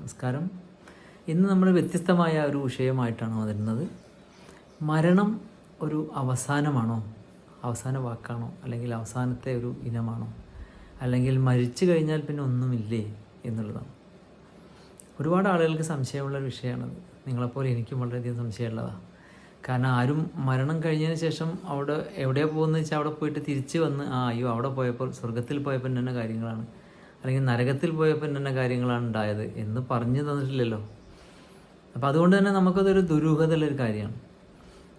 നമസ്കാരം. ഇന്ന് നമ്മൾ വ്യത്യസ്തമായ ഒരു വിഷയമായിട്ടാണ് വരുന്നത് മരണം ഒരു അവസാനമാണോ? അവസാന വാക്കാണോ? അല്ലെങ്കിൽ അവസാനത്തെ ഒരു ഇനമാണോ? അല്ലെങ്കിൽ മരിച്ചു കഴിഞ്ഞാൽ പിന്നെ ഒന്നുമില്ലേ എന്നുള്ളതാണ്. ഒരുപാട് ആളുകൾക്ക് സംശയമുള്ള ഒരു വിഷയമാണത്. നിങ്ങളെപ്പോലെ എനിക്കും വളരെയധികം സംശയമുള്ളതാണ് കാരണം ആരും മരണം കഴിഞ്ഞതിന് ശേഷം അവിടെ എവിടെയാണ് പോകുന്നത് വെച്ചാൽ അവിടെ പോയിട്ട് തിരിച്ച് വന്ന് ആ അയ്യോ അവിടെ പോയപ്പോൾ സ്വർഗത്തിൽ പോയപ്പോൾ തന്നെ കാര്യങ്ങളാണ്. അല്ലെങ്കിൽ നരകത്തിൽ പോയപ്പോൾ തന്നെ കാര്യങ്ങളാണ് ഉണ്ടായത് എന്ന് പറഞ്ഞു തന്നിട്ടില്ലല്ലോ. അപ്പോൾ അതുകൊണ്ട് തന്നെ നമുക്കതൊരു ദുരൂഹതയുള്ളൊരു കാര്യമാണ്.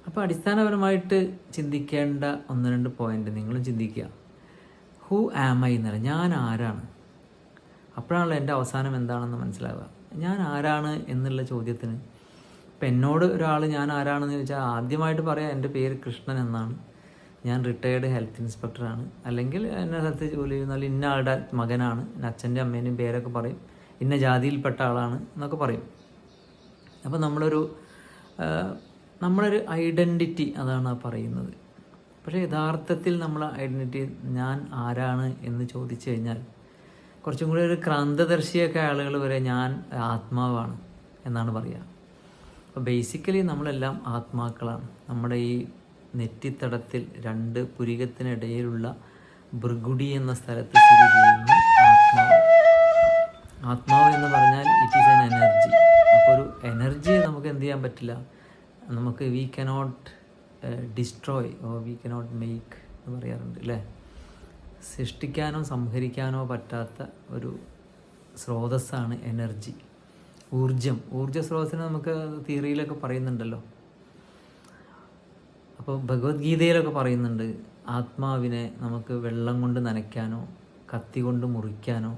അപ്പോൾ അടിസ്ഥാനപരമായിട്ട് ചിന്തിക്കേണ്ട ഒന്ന് രണ്ട് പോയിന്റ് നിങ്ങളും ചിന്തിക്കുക. ഹു ആം ഐ എന്നല്ല ഞാൻ ആരാണ്? അപ്പോഴാണല്ലോ എന്റെ അവസാനം എന്താണെന്ന് മനസ്സിലാവുക. ഞാൻ ആരാണ് എന്നുള്ള ചോദ്യത്തിന് ഇപ്പം എന്നോട് ഒരാൾ ഞാൻ ആരാണെന്ന് ചോദിച്ചാൽ ആദ്യമായിട്ട് പറയാം എന്റെ പേര് കൃഷ്ണൻ എന്നാണ്. ഞാൻ റിട്ടയേർഡ് ഹെൽത്ത് ഇൻസ്പെക്ടറാണ് അല്ലെങ്കിൽ എന്നെ സ്ഥലത്ത് ജോലി ചെയ്യുന്ന ഇന്ന ആളുടെ മകനാണ്. അച്ഛന്റെ അമ്മേന്റെയും പേരൊക്കെ പറയും. ഇന്ന ജാതിയിൽപ്പെട്ട ആളാണ് എന്നൊക്കെ പറയും. അപ്പോൾ നമ്മളൊരു നമ്മളൊരു ഐഡന്റിറ്റി അതാണ് പറയുന്നത്. പക്ഷേ യഥാർത്ഥത്തിൽ നമ്മൾ ഐഡന്റിറ്റി ഞാൻ ആരാണ് എന്ന് ചോദിച്ചു കഴിഞ്ഞാൽ കുറച്ചും കൂടി ഒരു ക്രാന്തദർശിയൊക്കെ ആളുകൾ വരെ ഞാൻ ആത്മാവാണ് എന്നാണ് പറയുക. അപ്പോൾ ബേസിക്കലി നമ്മളെല്ലാം ആത്മാക്കളാണ്. നമ്മുടെ ഈ നെറ്റിത്തടത്തിൽ രണ്ട് പുരികത്തിനിടയിലുള്ള ഭൃഗുടി എന്ന സ്ഥലത്ത് സ്ഥിതി ചെയ്യുന്ന ആത്മാവ്. ആത്മാവ് എന്ന് പറഞ്ഞാൽ ഇറ്റ് ഈസ് എൻ എനർജി അപ്പോൾ ഒരു എനർജിയെ നമുക്ക് എന്ത് ചെയ്യാൻ പറ്റില്ല? നമുക്ക് we cannot destroy or we cannot make എന്ന് പറയാറുണ്ട് അല്ലേ സൃഷ്ടിക്കാനോ സംഹരിക്കാനോ പറ്റാത്ത ഒരു സ്രോതസ്സാണ് എനർജി ഊർജം ഊർജ സ്രോതസ്സിനെ നമുക്ക് തിയറിയിലൊക്കെ പറയുന്നുണ്ടല്ലോ. അപ്പോൾ ഭഗവത്ഗീതയിലൊക്കെ പറയുന്നുണ്ട് ആത്മാവിനെ നമുക്ക് വെള്ളം കൊണ്ട് നനയ്ക്കാനോ കത്തി കൊണ്ട് മുറിക്കാനോ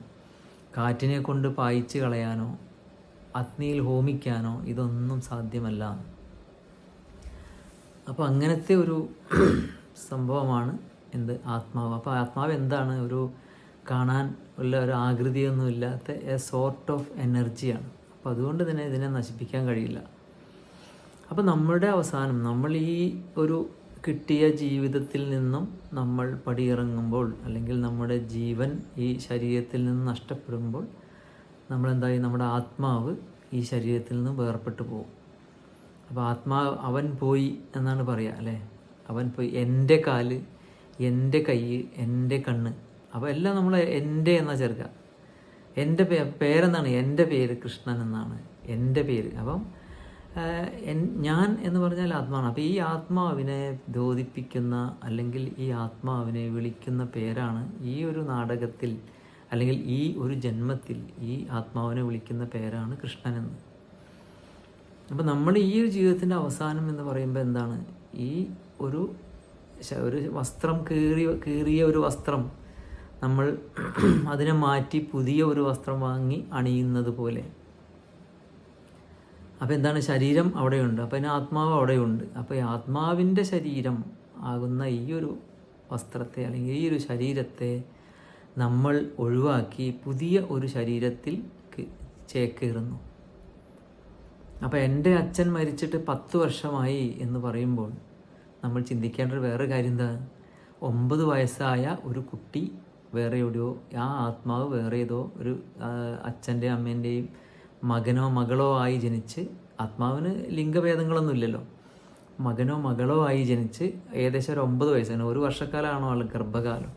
കാറ്റിനെ കൊണ്ട് പായിച്ച് കളയാനോ അഗ്നിയിൽ ഹോമിക്കാനോ ഇതൊന്നും സാധ്യമല്ല. അപ്പോൾ അങ്ങനത്തെ ഒരു സംഭവമാണ് എന്ത് ആത്മാവ്. അപ്പോൾ ആത്മാവ് എന്താണ്? ഒരു കാണാൻ ഉള്ള ഒരു ആകൃതിയൊന്നും ഇല്ലാത്ത എ സോർട്ട് ഓഫ് എനർജിയാണ് അപ്പോൾ അതുകൊണ്ട് തന്നെ ഇതിനെ നശിപ്പിക്കാൻ കഴിയില്ല. അപ്പോൾ നമ്മുടെ അവസാനം നമ്മൾ ഈ ഒരു കിട്ടിയ ജീവിതത്തിൽ നിന്നും നമ്മൾ പടിയിറങ്ങുമ്പോൾ അല്ലെങ്കിൽ നമ്മുടെ ജീവൻ ഈ ശരീരത്തിൽ നിന്ന് നഷ്ടപ്പെടുമ്പോൾ നമ്മളെന്തായി നമ്മുടെ ആത്മാവ് ഈ ശരീരത്തിൽ നിന്ന് വേർപ്പെട്ടു പോകും. അപ്പോൾ ആത്മാവ് അവൻ പോയി എന്നാണ് പറയുക അല്ലേ? അവൻ പോയി. എന്റെ കാൽ എന്റെ കൈ എന്റെ കണ്ണ് അപ്പോൾ എല്ലാം നമ്മൾ എന്റെ എന്നാ ചേർക്കുക. എന്റെ പേരെന്താണ്? എന്റെ പേര് കൃഷ്ണൻ എന്നാണ്. എന്റെ പേര്. അപ്പം ഞാൻ എന്ന് പറഞ്ഞാൽ ആത്മാവാണ്. അപ്പോൾ ഈ ആത്മാവിനെ ബോധിപ്പിക്കുന്ന അല്ലെങ്കിൽ ഈ ആത്മാവിനെ വിളിക്കുന്ന പേരാണ് ഈ ഒരു നാടകത്തിൽ അല്ലെങ്കിൽ ഈ ഒരു ജന്മത്തിൽ ഈ ആത്മാവിനെ വിളിക്കുന്ന പേരാണ് കൃഷ്ണൻ എന്ന്. അപ്പം നമ്മൾ ഈ ഒരു ജീവിതത്തിന്റെ അവസാനം എന്ന് പറയുമ്പോൾ എന്താണ്? ഈ ഒരു ഒരു വസ്ത്രം കീറിയ കീറിയ ഒരു വസ്ത്രം നമ്മൾ അതിനെ മാറ്റി പുതിയ ഒരു വസ്ത്രം വാങ്ങി അണിയുന്നത് പോലെ. അപ്പോൾ എന്താണ്? ശരീരം അവിടെയുണ്ട്. അപ്പോൾ അതിന് ആത്മാവ് അവിടെയുണ്ട്. അപ്പോൾ ഈ ആത്മാവിന്റെ ശരീരം ആകുന്ന ഈ ഒരു വസ്ത്രത്തെ അല്ലെങ്കിൽ ഈ ഒരു ശരീരത്തെ നമ്മൾ ഒഴിവാക്കി പുതിയ ഒരു ശരീരത്തിൽ ചേക്കേറുന്നു. അപ്പോൾ എന്റെ അച്ഛൻ മരിച്ചിട്ട് പത്ത് വർഷമായി എന്ന് പറയുമ്പോൾ നമ്മൾ ചിന്തിക്കേണ്ട വേറെ കാര്യം എന്താ ഒമ്പത് വയസ്സായ ഒരു കുട്ടി വേറെ എവിടെയോ ആ ആത്മാവ് വേറെ ഏതോ ഒരു അച്ഛന്റെയും അമ്മേന്റെയും മകനോ മകളോ ആയി ജനിച്ച് ആത്മാവിന് ലിംഗഭേദങ്ങളൊന്നുമില്ലല്ലോ. മകനോ മകളോ ആയി ജനിച്ച് ഏകദേശം ഒരു ഒമ്പത് വയസ്സിന് ഒരു വർഷക്കാലമാണോ ആൾ ഗർഭകാലം.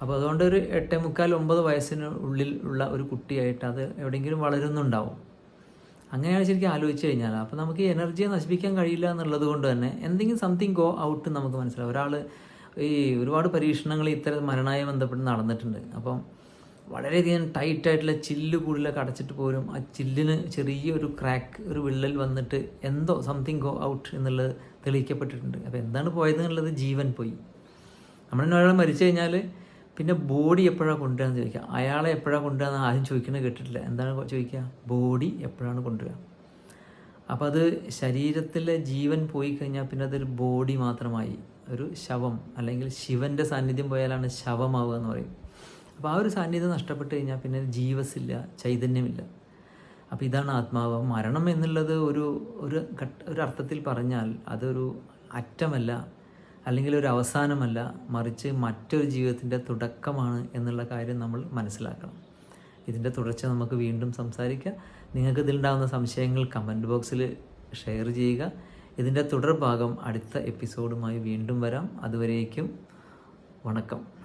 അപ്പോൾ അതുകൊണ്ട് ഒരു എട്ടേ മുക്കാൽ ഒമ്പത് വയസ്സിന് ഉള്ളിൽ ഉള്ള ഒരു കുട്ടിയായിട്ട് അത് എവിടെയെങ്കിലും വളരുന്നുണ്ടാവും. അങ്ങനെയാണ് ശരിക്കും ആലോചിച്ച് കഴിഞ്ഞാൽ. അപ്പോൾ നമുക്ക് ഈ എനർജിയെ നശിപ്പിക്കാൻ കഴിയില്ല എന്നുള്ളത് കൊണ്ട് തന്നെ എന്തെങ്കിലും സംതിങ് ഗോ ഔട്ട് നമുക്ക് മനസ്സിലാവും. ഒരാൾ ഈ ഒരുപാട് പരീക്ഷണങ്ങൾ ഇത്തരം മരണമായി ബന്ധപ്പെട്ട് നടന്നിട്ടുണ്ട്. അപ്പം വളരെയധികം ടൈറ്റ് ആയിട്ടുള്ള ചില്ല് കൂടുതലൊക്കെ അടച്ചിട്ട് പോരും ആ ചില്ലിന് ചെറിയൊരു ക്രാക്ക് ഒരു വിള്ളൽ വന്നിട്ട് എന്തോ സംതിങ് ഗോ ഔട്ട് എന്നുള്ളത് തെളിയിക്കപ്പെട്ടിട്ടുണ്ട്. അപ്പോൾ എന്താണ് പോയത് എന്നുള്ളത് ജീവൻ പോയി. നമ്മളെന്നെ ഒരാൾ മരിച്ചു കഴിഞ്ഞാൽ പിന്നെ ബോഡി എപ്പോഴാണ് കൊണ്ടുവരാന്ന് ചോദിക്കുക. അയാളെ എപ്പോഴാണ് കൊണ്ടുവരാന്ന് ആരും ചോദിക്കുന്നത് കേട്ടിട്ടില്ല. എന്താണ് ചോദിക്കുക? ബോഡി എപ്പോഴാണ് കൊണ്ടുവരിക അപ്പോൾ അത് ശരീരത്തിലെ ജീവൻ പോയി കഴിഞ്ഞാൽ പിന്നെ അതൊരു ബോഡി മാത്രമായി. ഒരു ശവം അല്ലെങ്കിൽ ശിവന്റെ സാന്നിധ്യം പോയാലാണ് ശവമാവുക എന്ന് പറയും. അപ്പോൾ ആ ഒരു സാന്നിധ്യം നഷ്ടപ്പെട്ട് കഴിഞ്ഞാൽ പിന്നെ ജീവസില്ല ചൈതന്യമില്ല. അപ്പോൾ ഇതാണ് ആത്മാവ്. മരണം എന്നുള്ളത് ഒരു ഒരു ഒരു അർത്ഥത്തിൽ പറഞ്ഞാൽ അതൊരു അറ്റമല്ല അല്ലെങ്കിൽ ഒരു അവസാനമല്ല മറിച്ച് മറ്റൊരു ജീവിതത്തിന്റെ തുടക്കമാണ് എന്നുള്ള കാര്യം നമ്മൾ മനസ്സിലാക്കണം. ഇതിന്റെ തുടർച്ച നമുക്ക് വീണ്ടും സംസാരിക്കാം. നിങ്ങൾക്ക് ഇതിലുണ്ടാകുന്ന സംശയങ്ങൾ കമന്റ് ബോക്സിൽ ഷെയർ ചെയ്യുക. ഇതിന്റെ തുടർഭാഗം അടുത്ത എപ്പിസോഡുമായി വീണ്ടും വരാം. അതുവരേക്കും വണക്കം.